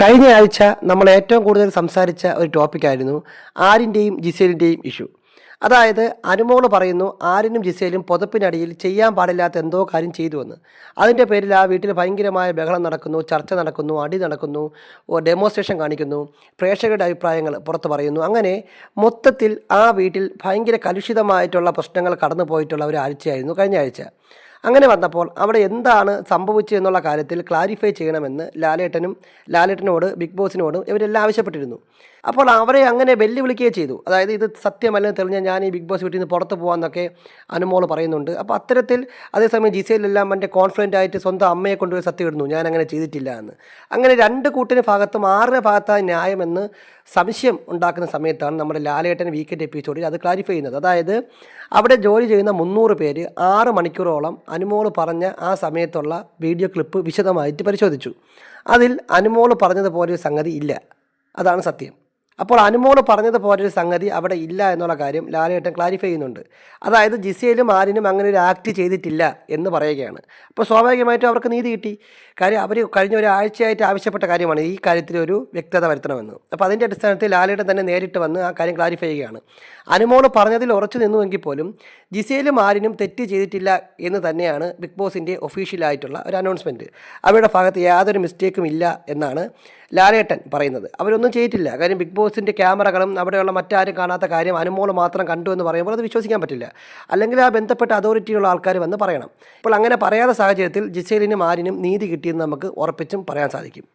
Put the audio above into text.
കഴിഞ്ഞ ആഴ്ച നമ്മൾ ഏറ്റവും കൂടുതൽ സംസാരിച്ച ഒരു ടോപ്പിക്കായിരുന്നു ആരിന്റെയും ജിസേലിന്റെയും ഇഷ്യൂ അതായത് അനുമോൾ പറയുന്നു ആരിനും ജിസേലും പുതപ്പിനടിയിൽ ചെയ്യാൻ പാടില്ലാത്ത എന്തോ കാര്യം ചെയ്തു ചെയ്തുവെന്ന് അതിന്റെ പേരിൽ ആ വീട്ടിൽ ഭയങ്കരമായ ബഹളം നടക്കുന്നു ചർച്ച നടക്കുന്നു അടി നടക്കുന്നു ഡെമോൺസ്ട്രേഷൻ കാണിക്കുന്നു പ്രേക്ഷകരുടെ അഭിപ്രായങ്ങൾ പുറത്ത് പറയുന്നു. അങ്ങനെ മൊത്തത്തിൽ ആ വീട്ടിൽ ഭയങ്കര കലുഷിതമായിട്ടുള്ള പ്രശ്നങ്ങൾ കടന്നു പോയിട്ടുള്ള ഒരു ആഴ്ചയായിരുന്നു കഴിഞ്ഞ ആഴ്ച. അങ്ങനെ വന്നപ്പോൾ അവിടെ എന്താണ് സംഭവിച്ചത് എന്നുള്ള കാര്യത്തിൽ ക്ലാരിഫൈ ചെയ്യണമെന്ന് ലാലേട്ടനും ലാലേട്ടനോട് ബിഗ് ബോസിനോടും ഇവരെല്ലാം ആവശ്യപ്പെട്ടിരുന്നു. അപ്പോൾ അവരെ അങ്ങനെ വെല്ലുവിളിക്കുകയും ചെയ്തു. അതായത് ഇത് സത്യമല്ലെന്ന് തെളിഞ്ഞാൽ ഞാൻ ഈ ബിഗ് ബോസ് വീട്ടിൽ നിന്ന് പുറത്ത് പോകാമെന്നൊക്കെ അനുമോൾ പറയുന്നുണ്ട്. അപ്പോൾ അത്തരത്തിൽ അതേസമയം ജിസയിലെല്ലാം എന്റെ കോൺഫിഡന്റ് ആയിട്ട് സ്വന്തം അമ്മയെ കൊണ്ടുപോയി സത്യം ഇടുന്നു. ഞാൻ അങ്ങനെ ചെയ്തിട്ടില്ല എന്ന്. അങ്ങനെ രണ്ട് കൂട്ടിന് ഭാഗത്തും ആറിന് ഭാഗത്താണ് ന്യായമെന്ന് സംശയം ഉണ്ടാക്കുന്ന സമയത്താണ് നമ്മുടെ ലാലേട്ടൻ വീക്കെൻഡ് എപ്പിസോഡിൽ അത് ക്ലാരിഫൈ ചെയ്യുന്നത്. അതായത് അവിടെ ജോലി ചെയ്യുന്ന മുന്നൂറ് പേര് ആറ് മണിക്കൂറോളം അനുമോൾ പറഞ്ഞ ആ സമയത്തുള്ള വീഡിയോ ക്ലിപ്പ് വിശദമായിട്ട് പരിശോധിച്ചു. അതിൽ അനുമോൾ പറഞ്ഞതുപോലെ ഒരു സംഗതി ഇല്ല. അതാണ് സത്യം. അപ്പോൾ അനുമോൾ പറഞ്ഞതുപോലെ ഒരു സംഗതി അവിടെ ഇല്ല എന്നുള്ള കാര്യം ലാലേട്ടൻ ക്ലാരിഫൈ ചെയ്യുന്നുണ്ട്. അതായത് ജിസയിലും ആരിനും അങ്ങനെ ഒരു ആക്ട് ചെയ്തിട്ടില്ല എന്ന് പറയുകയാണ്. അപ്പോൾ സ്വാഭാവികമായിട്ടും അവർക്ക് നീതി കിട്ടി. കാര്യം അവർ കഴിഞ്ഞ ഒരാഴ്ചയായിട്ട് ആവശ്യപ്പെട്ട കാര്യമാണ് ഈ കാര്യത്തിൽ ഒരു വ്യക്തത വരുത്തണമെന്ന്. അപ്പോൾ അതിന്റെ അടിസ്ഥാനത്തിൽ ലാലേട്ടൻ തന്നെ നേരിട്ട് വന്ന് ആ കാര്യം ക്ലാരിഫൈ ചെയ്യുകയാണ്. അനുമോൾ പറഞ്ഞതിൽ ഉറച്ചു നിന്നുവെങ്കിൽ പോലും ജിസയിലും ആരിനും തെറ്റ് ചെയ്തിട്ടില്ല എന്ന് തന്നെയാണ് ബിഗ് ബോസിന്റെ ഒഫീഷ്യലായിട്ടുള്ള ഒരു അനൗൺസ്മെന്റ് അവരുടെ ഭാഗത്ത് യാതൊരു മിസ്റ്റേക്കും ഇല്ല എന്നാണ് ലാലേട്ടൻ പറയുന്നത്. അവരൊന്നും ചെയ്തിട്ടില്ല. കാര്യം ബിഗ് ബോസിന്റെ ക്യാമറകളും അവിടെയുള്ള മറ്റാരും കാണാത്ത കാര്യം അനുമോൾ മാത്രം കണ്ടു എന്ന് പറയുമ്പോൾ അത് വിശ്വസിക്കാൻ പറ്റില്ല. അല്ലെങ്കിൽ ആ ബന്ധപ്പെട്ട അതോറിറ്റിയുള്ള ആൾക്കാർ വന്ന് പറയണം. അപ്പോൾ അങ്ങനെ പറയാത്ത സാഹചര്യത്തിൽ ജിസേലിനും ആരിനും നീതി കിട്ടിയെന്ന് നമുക്ക് ഉറപ്പിച്ചും പറയാൻ സാധിക്കും.